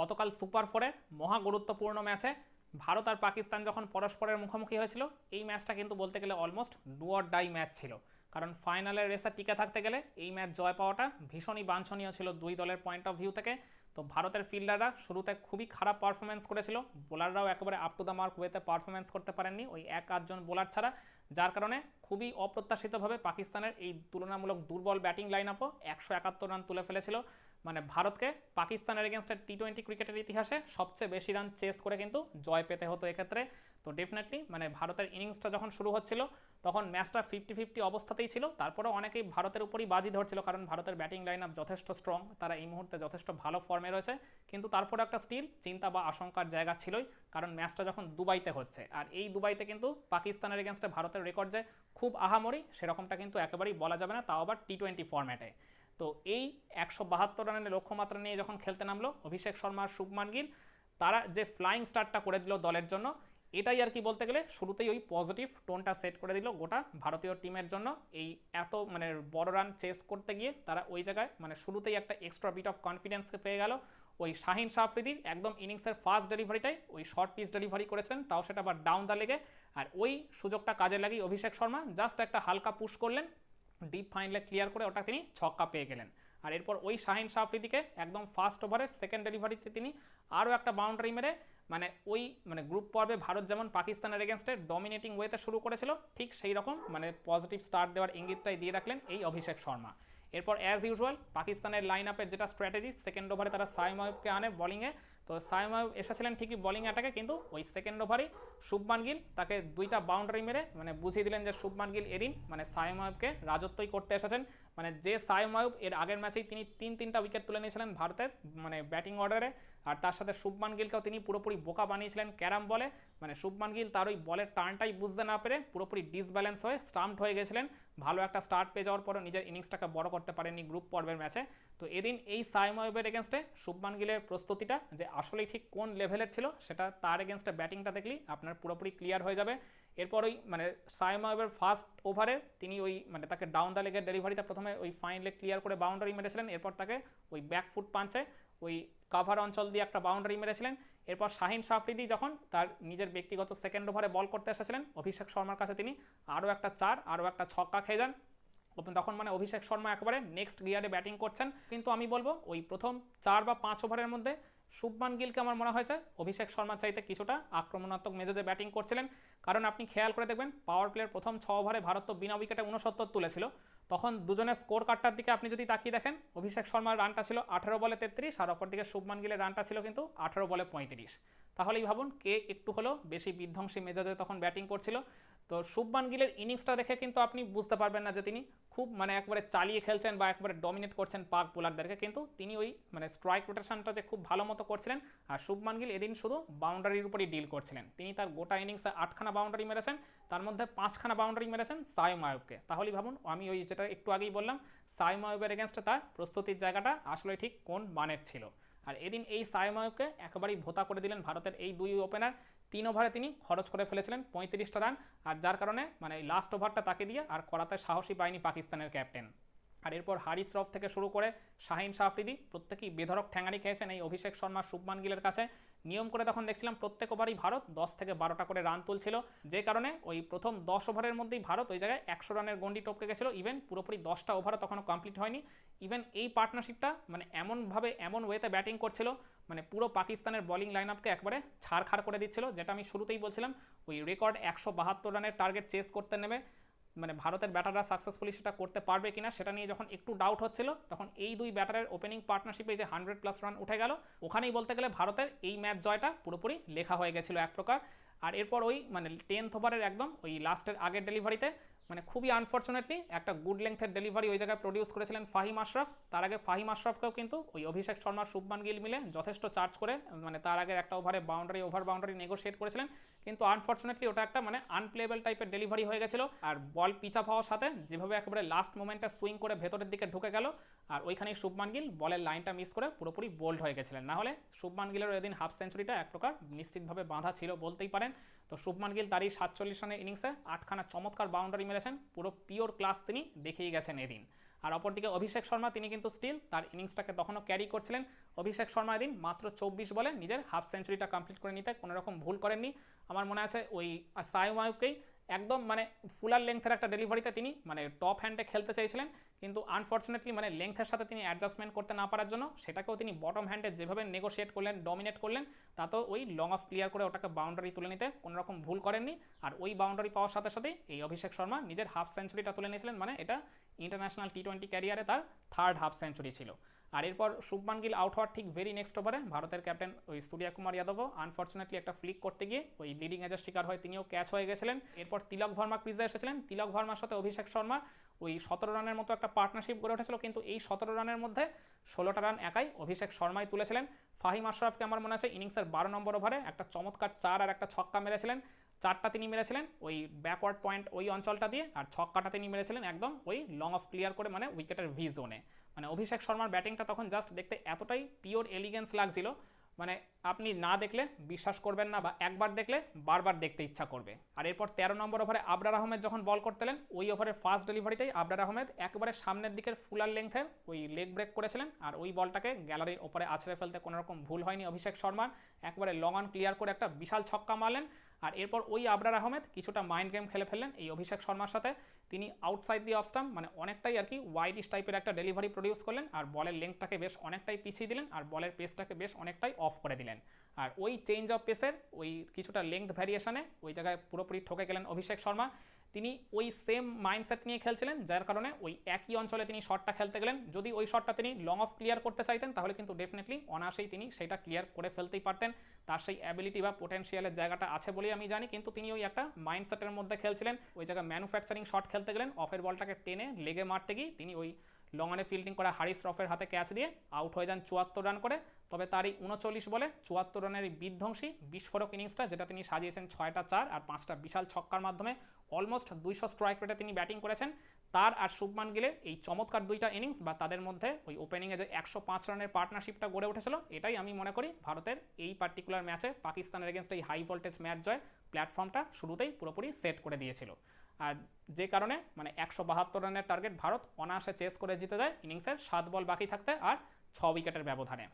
গতকাল সুপার ফোরের মহা গুরুত্বপূর্ণ ম্যাচে ভারত আর পাকিস্তান যখন পরস্পরের মুখোমুখি হয়েছিল, এই ম্যাচটা কিন্তু বলতে গেলে almost do or die match ছিল। কারণ ফাইনালের রেসে টিকে থাকতে গেলে এই ম্যাচ জয় পাওয়াটা ভীষণই বাঞ্ছনীয় ছিল দুই দলের পয়েন্ট অফ ভিউ থেকে। তো ভারতের ফিল্ডাররা শুরুতে খুবই খারাপ পারফরমেন্স করেছিল বোলাররাও একেবারে আপ টু দ্য মার্ক ওয়েতে পারফরমেন্স করতে পারেননি ওই এক আধজন বোলার ছাড়া, যার কারণে খুবই অপ্রত্যাশিতভাবে পাকিস্তানের এই তুলনামূলক দুর্বল ব্যাটিং লাইন আপও একশো একাত্তর রান তুলে ফেলেছিল। মানে ভারতকে পাকিস্তানের এগেনস্টে টি টোয়েন্টি ক্রিকেটের ইতিহাসে সবচেয়ে বেশি রান চেস করে কিন্তু জয় পেতে হতো এক্ষেত্রে। তো ডেফিনেটলি মানে ভারতের ইনিংসটা যখন শুরু হচ্ছিল, তখন ম্যাচটা ফিফটি ফিফটি অবস্থাতেই ছিল। তারপরেও অনেকেই ভারতের উপরই বাজি ধরছিল, কারণ ভারতের ব্যাটিং লাইন আপ যথেষ্ট স্ট্রং তারা এই মুহূর্তে যথেষ্ট ভালো ফর্মে রয়েছে। কিন্তু তারপরে একটা স্টিল চিন্তা বা আশঙ্কার জায়গা ছিলই, কারণ ম্যাচটা যখন দুবাইতে হচ্ছে। আর এই দুবাইতে কিন্তু পাকিস্তানের এগেনস্টে ভারতের রেকর্ড যে খুব আহামরি, সেরকমটা কিন্তু একেবারেই বলা যাবে না, তাও আবার টি টোয়েন্টি ফর্ম্যাটে তো এই একশো বাহাত্তর রানের লক্ষ্যমাত্রা নিয়ে যখন খেলতে নামলো, অভিষেক শর্মা আর শুভমান গিল, তারা যে ফ্লাইং স্টার্টটা করে দিল দলের জন্য, এটাই আর কি বলতে গেলে শুরুতেই ওই পজিটিভ টোনটা সেট করে দিল গোটা ভারতীয় টিমের জন্য। এই এত মানে বড় রান চেস করতে গিয়ে তারা ওই জায়গায় মানে শুরুতেই একটা এক্সট্রা বিট অফ কনফিডেন্সকে পেয়ে গেল। ওই শাহিন শাহফ্রিদির একদম ইনিংসের ফার্স্ট ডেলিভারিটাই ওই শর্ট পিচ ডেলিভারি করেছিলেন তাও সেটা আবার ডাউন দা লেগে আর ওই সুযোগটা কাজে লাগিয়ে অভিষেক শর্মা জাস্ট একটা হালকা পুশ করলেন ডিপ ফাইনালে ক্লিয়ার করে ওটা তিনি ছক্কা পেয়ে গেলেন। আর এরপর ওই শাহিন শাহফ্রিদিকে একদম ফার্স্ট ওভারের সেকেন্ড ডেলিভারিতে তিনি আরও একটা বাউন্ডারি মেরে মানে ওই মানে গ্রুপ পর্বে ভারত যেমন পাকিস্তানের এগেনস্টে ডমিনেটিং ওয়েতে শুরু করেছিল, ঠিক সেই রকম মানে পজিটিভ স্টার্ট দেওয়ার ইঙ্গিতটাই দিয়ে রাখলেন এই অভিষেক শর্মা। এরপর অ্যাজ ইউজুয়াল পাকিস্তানের লাইন আপের যেটা স্ট্র্যাটেজি সেকেন্ড ওভারে তারা সাইম আনে বলিংয়ে তো সাইম এসেছিলেন ঠিকই বলিং অ্যাটাকে কিন্তু ওই সেকেন্ড ওভারেই শুভমান গিল, তাকে দুইটা বাউন্ডারি মেরে মানে বুঝিয়ে দিলেন যে শুভমান গিল এদিন মানে সাইম আয়ুবকে রাজত্বই করতে এসেছেন। মানে যে সাইম আয়ুব এর আগের ম্যাচেই তিনি তিন তিনটা উইকেট তুলে নিয়েছিলেন ভারতের মানে ব্যাটিং অর্ডারে আর তার সাথে শুভমান গিলকেও তিনি পুরোপুরি বোকা বানিয়েছিলেন ক্যারাম বলে। মানে শুভমান গিল তার ওই বলের টার্নটাই বুঝতে না পেরে পুরোপুরি ডিসব্যালেন্স হয়ে স্টাম্পড হয়ে গেছিলেন। ভালো একটা স্টার্ট পেয়ে যাওয়ার পরও নিজের ইনিংসটাকে বড় করতে পারেননি গ্রুপ পর্বের ম্যাচে। তো এদিন এই সাইম ওয়েবের এগেনস্টে শুভমান গিলের প্রস্তুতিটা যে আসলেই ঠিক কোন লেভেলের ছিল, সেটা তার এগেনস্টে ব্যাটিংটা দেখলেই আপনার পুরোপুরি ক্লিয়ার হয়ে যাবে। এরপর ওই মানে সাইম ওয়েবের ফার্স্ট ওভারে তিনি ওই মানে তাকে ডাউন দ্য লেগের ডেলিভারিতে প্রথমে ওই ফাইন লেগ ক্লিয়ার করে বাউন্ডারি মেরেছিলেন, এরপর তাকে ওই ব্যাক ফুট পাঞ্চে ওই কাভার অঞ্চল দিয়ে একটা বাউন্ডারি মেরেছিলেন। এরপর শাহিন সাফরিদি যখন তার নিজের ব্যক্তিগত সেকেন্ড ওভারে বল করতে এসেছিলেন, অভিষেক শর্মার কাছে তিনি আরও একটা চার, আরও একটা ছক্কা খেয়ে যান। তখন মানে অভিষেক শর্মা একেবারে নেক্সট গিয়ারে ব্যাটিং করছেন। কিন্তু আমি বলব ওই প্রথম চার বা পাঁচ ওভারের মধ্যে শুভমান গিলকে আমার মনে হয়েছে অভিষেক শর্মা চাইতে কিছুটা আক্রমণাত্মক মেজাজে ব্যাটিং করছিলেন। কারণ আপনি খেয়াল করে দেখবেন পাওয়ার প্লেয়ার প্রথম ছ ওভারে ভারত তো বিনা উইকেটে উনসত্তর তুলেছিল। তখন দুজনের স্কোর কার্ডটার দিকে আপনি যদি তাকিয়ে দেখেন, অভিষেক শর্মার রানটা ছিল আঠারো বলে তেত্রিশ, আর অপর দিকে শুভমান গিলের রানটা ছিল কিন্তু আঠারো বলে পঁয়ত্রিশ। তাহলেই ভাবুন, কে একটু হলেও বেশি বিধ্বংসী মেজাজে তখন ব্যাটিং করছিল। তো শুভমান গিলের ইনিংসটা দেখে কিন্তু আপনি বুঝতে পারবেন না যে তিনি খুব মানে একবারে চালিয়ে খেলছেন বা একবারে ডমিনেট করছেন পাক বোলারদেরকে। কিন্তু তিনি ওই মানে স্ট্রাইক রোটেশনটা যে খুব ভালো মতো করছিলেন আর শুভমান গিল এদিন শুধু বাউন্ডারির উপরই ডিল করছিলেন। তিনি তার গোটা ইনিংসে আটখানা বাউন্ডারি মেরেছেন, তার মধ্যে পাঁচখানা বাউন্ডারি মেরেছেন সাইম আয়ুবকে। তাহলেই ভাবুন, আমি ওই যেটা একটু আগেই বললাম, সাইম আয়ুবের এগেনস্টে তার প্রস্তুতির জায়গাটা আসলে ঠিক কোন মানের ছিল। আর এদিন এই সাইম আয়ুবকে একেবারেই ভোতা করে দিলেন ভারতের এই দুই ওপেনার তিন ওভারে তিনি খরচ করে ফেলেছিলেন পঁয়ত্রিশটা রান, আর যার কারণে মানে লাস্ট ওভারটা তাকে দিয়ে আর করাতে সাহসী পায়নি পাকিস্তানের ক্যাপ্টেন আর এরপর হারিস রফ থেকে শুরু করে শাহিন শাহরিদি প্রত্যেকেই বেধরক ঠ্যাঙানি খেয়েছেন এই অভিষেক শর্মা, শুভমান গিলের কাছে। নিয়ম করে তখন দেখছিলাম প্রত্যেক ওভারই ভারত দশ থেকে বারোটা করে রান তুলছিল। যে কারণে ওই প্রথম দশ ওভারের মধ্যেই ভারত ওই জায়গায় একশো রানের গন্ডি টপকে গেছিল। ইভেন পুরোপুরি দশটা ওভারও তখনও কমপ্লিট হয়নি। ইভেন এই পার্টনারশিপটা মানে এমনভাবে এমন ওয়েতে ব্যাটিং করছিল মানে পুরো পাকিস্তানের বলিং লাইন আপকে একবারে ছাড়খাড় করে দিচ্ছিল, যেটা আমি শুরুতেই বলছিলাম, ওই রেকর্ড একশো বাহাত্তর রানের টার্গেট চেস করতে নেমে মানে ভারতের ব্যাটাররা সাকসেসফুলি সেটা করতে পারবে কিনা সেটা নিয়ে যখন একটু ডাউট হচ্ছিল, তখন এই দুই ব্যাটারের ওপেনিং পার্টনারশিপে যে হান্ড্রেড প্লাস রান উঠে গেল। ওখানেই বলতে গেলে ভারতের এই ম্যাচ জয়টা পুরোপুরি লেখা হয়ে গেছিল এক প্রকার। আর এরপর ওই মানে টেন্থ ওভারের একদম ওই লাস্টের আগের ডেলিভারিতে মানে খুবই আনফর্চুনেটলি একটা গুড লেংথের ডেলিভারি ওই জায়গায় প্রডিউস করেছিলেন ফাহিম আশরাফ। তার আগে ফাহিম আশরাফকেও কিন্তু ওই অভিষেক শর্মা, শুভমান গিল মিলে যথেষ্ট চার্জ করে মানে তার আগের একটা ওভারে বাউন্ডারি ওভার বাউন্ডারি নেগোসিয়েট করেছিলেন। কিন্তু আনফর্চুনেটলি ওটা একটা মানে আনপ্লেবেল টাইপের ডেলিভারি হয়ে গেছিল। আর বল পিচ হওয়ার সাথে যেভাবে একেবারে লাস্ট মোমেন্টে সুইং করে ভেতরের দিকে ঢুকে গেল, আর ওইখানেই শুভমান গিল, বলের লাইনটা মিস করে পুরোপুরি বোল্ড হয়ে গেছিলেন। না হলে শুভমান গিলের এদিন হাফ সেঞ্চুরিটা এক প্রকার নিশ্চিতভাবে বাঁধা ছিল বলতেই পারেন। তো শুভমান গিল তারই সাতচল্লিশ রানের ইনিংসে আটখানা চমৎকার বাউন্ডারি মেরেছেন, পুরো পিওর ক্লাস তিনি দেখিয়ে গেছেন এদিন। আর অপরদিকে অভিষেক শর্মা, তিনি কিন্তু স্টিল তার ইনিংসটাকে তখনও ক্যারি করছিলেন। অভিষেক শর্মা দিন মাত্র চব্বিশ বলে নিজের হাফ সেঞ্চুরিটা কমপ্লিট করে নিতে কোনোরকম ভুল করেননি। আমার মনে আছে ওই সায়ুমায়ুকেই একদম মানে ফুলার লেংথের একটা ডেলিভারিতে তিনি মানে টপ হ্যান্ডে খেলতে চাইছিলেন। কিন্তু আনফর্চুনেটলি মানে লেংথের সাথে তিনি অ্যাডজাস্টমেন্ট করতে না পারার জন্য সেটাকেও তিনি বটম হ্যান্ডে যেভাবে নেগোশিয়েট করলেন ডমিনেট করলেন, তাতেও ওই লং অফ ক্লিয়ার করে ওটাকে বাউন্ডারি তুলে নিতে কোনো রকম ভুল করেননি। আর ওই বাউন্ডারি পাওয়ার সাথে সাথেই এই অভিষেক শর্মা নিজের হাফ সেঞ্চুরিটা তুলে নিয়েছিলেন। মানে এটা ইন্টারন্যাশনাল টি টোয়েন্টি ক্যারিয়ারে তার থার্ড হাফ সেঞ্চুরি ছিল। আর এরপর শুভমান গিল আউট হওয়ার ঠিক ভেরি নেক্সট ওভারে ভারতের ক্যাপ্টেন ওই সূর্যা কুমার যাদবও আনফর্চুনেটলি একটা ফ্লিক করতে গিয়ে ওই লিডিং এজের শিকার হয় তিনিও ক্যাচ হয়ে গেছিলেন। এরপর তিলক ভার্মা ক্রিজে এসেছিলেন। তিলক ভার্মার সাথে অভিষেক শর্মা ওই সতেরো রানের মতো একটা পার্টনারশিপ গড়ে উঠেছিল। কিন্তু এই সতেরো রানের মধ্যে ষোলোটা রান একাই অভিষেক শর্মাই তুলেছিলেন। ফাহিম আশরাফকে আমার মনে আছে ইনিংসের বারো নম্বর ওভারে একটা চমৎকার চার আর একটা ছক্কা মেরেছিলেন। চারটা তিনি মেরেছিলেন ওই ব্যাকওয়ার্ড পয়েন্ট ওই অঞ্চলটা দিয়ে আর ছক্কাটা তিনি মেরেছিলেন একদম ওই লং অফ ক্লিয়ার করে মানে উইকেটের ভি জোনে মানে অভিষেক শর্মার ব্যাটিংটা তখন জাস্ট দেখতে এতটাই পিওর এলিগেন্স লাগছিল মানে আপনি না দেখলে বিশ্বাস করবেন না বা একবার দেখলে বারবার দেখতে ইচ্ছা করবে। আর এরপর তেরো নম্বর ওভারে আবরার আহমেদ যখন বল করতেলেন ওই ওভারের ফার্স্ট ডেলিভারিটাই আবরার আহমেদ একেবারে সামনের দিকের ফুলার লেংথের ওই লেগ ব্রেক করেছিলেন আর ওই বলটাকে গ্যালারির ওপরে আছড়ে ফেলতে কোনো রকম ভুল হয়নি অভিষেক শর্মার। একবারে লং অন ক্লিয়ার করে একটা বিশাল ছক্কা মারলেন। আর এরপর ওই আবরার আহমেদ কিছুটা মাইন্ড গেম খেলে ফেললেন এই অভিষেক শর্মার সাথে। তিনি আউটসাইড দি অফ স্টাম্প মানে অনেকটাই আর কি ওয়াইডিশ টাইপের একটা ডেলিভারি প্রডিউস করলেন, আর বলের লেন্থটাকে বেশ অনেকটাই পিছিয়ে দিলেন, আর বলের পেসটাকে বেশ অনেকটাই অফ করে দিলেন। আর ওই চেঞ্জ অফ পেসের ওই কিছুটা লেন্থ ভ্যারিয়েশনে ওই জায়গায় পুরোপুরি ঠকে গেলেন অভিষেক শর্মা। তিনি ওই সেম মাইন্ডসেট নিয়ে খেলছিলেন, যার কারণে ওই একই অঞ্চলে তিনি শটটা খেলতে গেলেন। যদি ওই শটটা তিনি লং অফ ক্লিয়ার করতে চাইতেন, তাহলে কিন্তু ডেফিনেটলি অনায়াসেই তিনি সেটা ক্লিয়ার করে ফেলতেই পারতেন। তার সেই অ্যাবিলিটি বা পোটেন্সিয়ালের জায়গাটা আছে বলেই আমি জানি, কিন্তু তিনি ওই একটা মাইন্ডসেটের মধ্যে খেলছিলেন। ওই জায়গায় ম্যানুফ্যাকচারিং শট খেলতে গেলেন অফের বলটাকে টেনে লেগে মারতে গিয়ে তিনি ওই লংঅনে ফিল্ডিং করা হারিস রফের হাতে ক্যাচ দিয়ে আউট হয়ে যান চুয়াত্তর রান করে। তবে তার এই উনচল্লিশ বলে চুয়াত্তর রানের বিধ্বংসী বিস্ফোরক ইনিংসটা যেটা তিনি সাজিয়েছেন ছয়টা চার আর পাঁচটা বিশাল ছক্কার মাধ্যমে অলমোস্ট দুইশো স্ট্রাইক রেটে তিনি ব্যাটিং করেছেন। তার আর শুভমান গিলের এই চমৎকার দুইটা ইনিংস বা তাদের মধ্যে ওই ওপেনিংয়ে যে একশো পাঁচ রানের পার্টনারশিপটা গড়ে উঠেছিল, এটাই আমি মনে করি ভারতের এই পার্টিকুলার ম্যাচে পাকিস্তানের এগেনস্ট এই হাই ভোল্টেজ ম্যাচ জয় প্ল্যাটফর্মটা শুরুতেই পুরোপুরি সেট করে দিয়েছিল। আর যে কারণে মানে একশো বাহাত্তর রানের টার্গেট ভারত অনায়াসে চেস করে জিতে যায়। ইনিংসের সাত বল বাকি থাকতে আর ছ উইকেটের ব্যবধানে।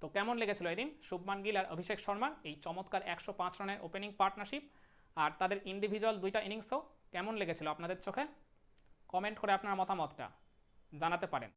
তো কেমন লেগেছিল এদিন শুভমান গিল আর অভিষেক শর্মার এই চমৎকার একশো পাঁচ রানের ওপেনিং পার্টনারশিপ আর তাদের ইন্ডিভিজুয়াল দুইটা ইনিংসও কেমন লেগেছিল আপনাদের চোখে? কমেন্ট করে আপনার মতামতটা জানাতে পারেন।